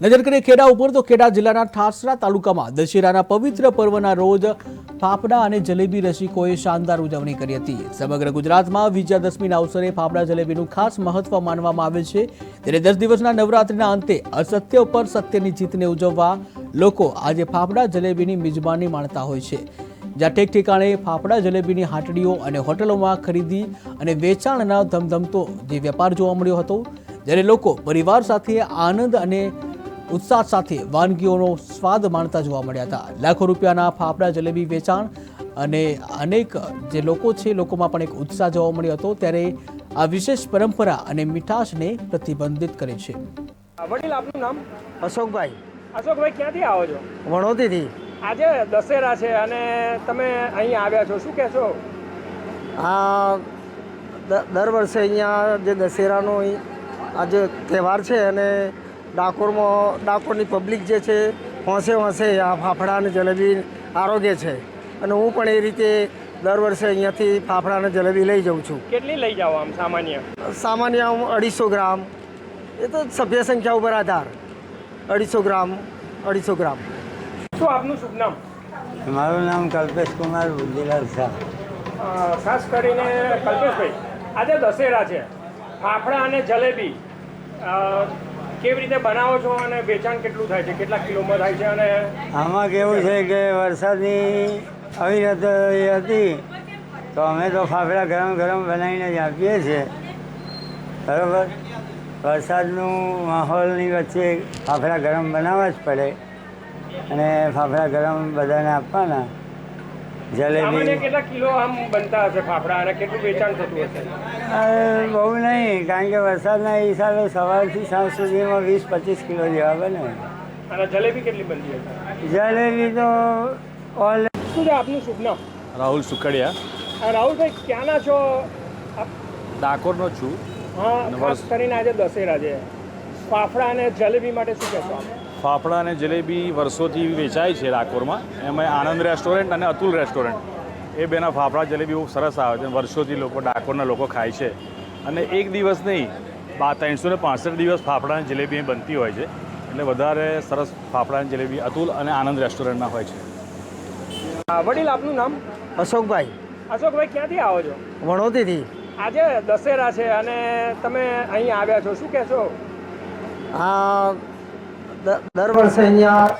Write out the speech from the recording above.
નજર કરીએ ખેડા ઉપર તો ખેડા જિલ્લાના ઠાસરા તાલુકામાં દશેરાના પવિત્ર પર્વના રોજ ફાફડા અને જલેબી રસિકોએ શાનદાર ઉજવણી કરી હતી. સમગ્ર ગુજરાતમાં વિજયાદશમીના અવસરે ફાફડા જલેબીનું ખાસ મહત્વ માનવામાં આવે છે. ત્યારે દસ દિવસના નવરાત્રિના અંતે અસત્ય ઉપર સત્યની જીતને ઉજવવા લોકો આજે ફાફડા જલેબીની મિજબાની માણતા હોય છે. જ્યાં ઠેક ઠેકાણે ફાફડા જલેબીની હાટડીઓ અને હોટલોમાં ખરીદી અને વેચાણના ધમધમતો જે વેપાર જોવા મળ્યો હતો, જ્યારે લોકો પરિવાર સાથે આનંદ અને ઉત્સાહ સાથે વાનગીઓનો સ્વાદ માણતા જોવા મળ્યા હતા. લાખો રૂપિયાના ફાફડા જલેબી વેચાણ અને અનેક જે લોકો છે લોકોમાં પણ એક ઉત્સાહ જોવા મળ્યો હતો. ત્યારે આ વિશેષ પરંપરા અને મીઠાશને પ્રતિબંધિત કરે છે. વડીલ આપનું નામ? અશોકભાઈ. અશોકભાઈ ક્યાંથી આવો છો? વણોતીથી આજે દશેરા છે અને તમે અહીં આવ્યા છો. શું કહેશો? આ દ- દર વર્ષે અહીંયા જે દશેરાનો આજે તહેવાર છે અને ડાકોરમાં ડાકોરની પબ્લિક જે છે હોંશે હોંશે આ ફાફડા અને જલેબી આરોગ્ય છે. અને હું પણ એ રીતે દર વર્ષે અહીંયાથી ફાફડા અને જલેબી લઈ જાઉં છું. કેટલી લઈ જાઓ આમ સામાન્ય? સામાન્ય આમ અઢીસો ગ્રામ. એ તો સભ્ય સંખ્યા ઉપર આધાર. અઢીસો ગ્રામ અઢીસો ગ્રામ. શું આપનું શુભ નામ? મારું નામ કલ્પેશ કુમાર બુદ્ધિલાલ શાહ. ખાસ કરીને કલ્પેશભાઈ આજે દશેરા છે. ફાફડા અને જલેબી કેવી રીતે બનાવો છો અને વેચાણ કેટલું થાય છે? કેટલા કિલોમાં થાય છે અને આમાં કેવું છે કે વરસાદની અવિરત એ હતી, તો અમે તો ફાફડા ગરમ ગરમ બનાવીને જ આપીએ છીએ. બરાબર? વરસાદનું માહોલની વચ્ચે ફાફડા ગરમ બનાવવા જ પડે. અને ફાફડા ગરમ બધાને આપવાના. જલેબી. કેટલા કિલો આમ બનતા હશે ફાફડા? અને કેટલું વેચાણ થતું હશે? બહુ નહીં કારણ કે વરસાદના હિસાબે સવારથી સાંજ સુધીમાં વીસ પચીસ કિલો જેવા બને. અને જલેબી કેટલી બનતી હશે? જલેબી તો ઓલ શું છે આપનું શુભ નામ? રાહુલ સુખડિયા. રાહુલ રાહુલભાઈ ક્યાંના છો? ડાકોરનો છું. હા ખાસ કરીને આજે દશેરા છે ફાફડા અને જલેબી માટે શું કહેશો ફાફડા અને જલેબી વર્ષોથી વેચાય છે ડાકોરમાં એમાં આનંદ રેસ્ટોરન્ટ અને અતુલ રેસ્ટોરન્ટ. એ બેના ફાફડા જલેબી બહુ સરસ આવે છે વર્ષોથી લોકો ડાકોરના લોકો ખાય છે. અને એક દિવસ નહીં બા ત્રણસો ને પાંસઠ દિવસ ફાફડા અને જલેબી બનતી હોય છે. એટલે વધારે સરસ ફાફડા અને જલેબી અતુલ અને આનંદ રેસ્ટોરન્ટના હોય છે. વડીલ આપનું નામ? અશોકભાઈ. અશોકભાઈ ક્યાંથી આવો છો? વણોતીથી આજે દશેરા છે અને તમે અહીં આવ્યા છો. શું કહેશો? આ દર વર્ષે અહીંયા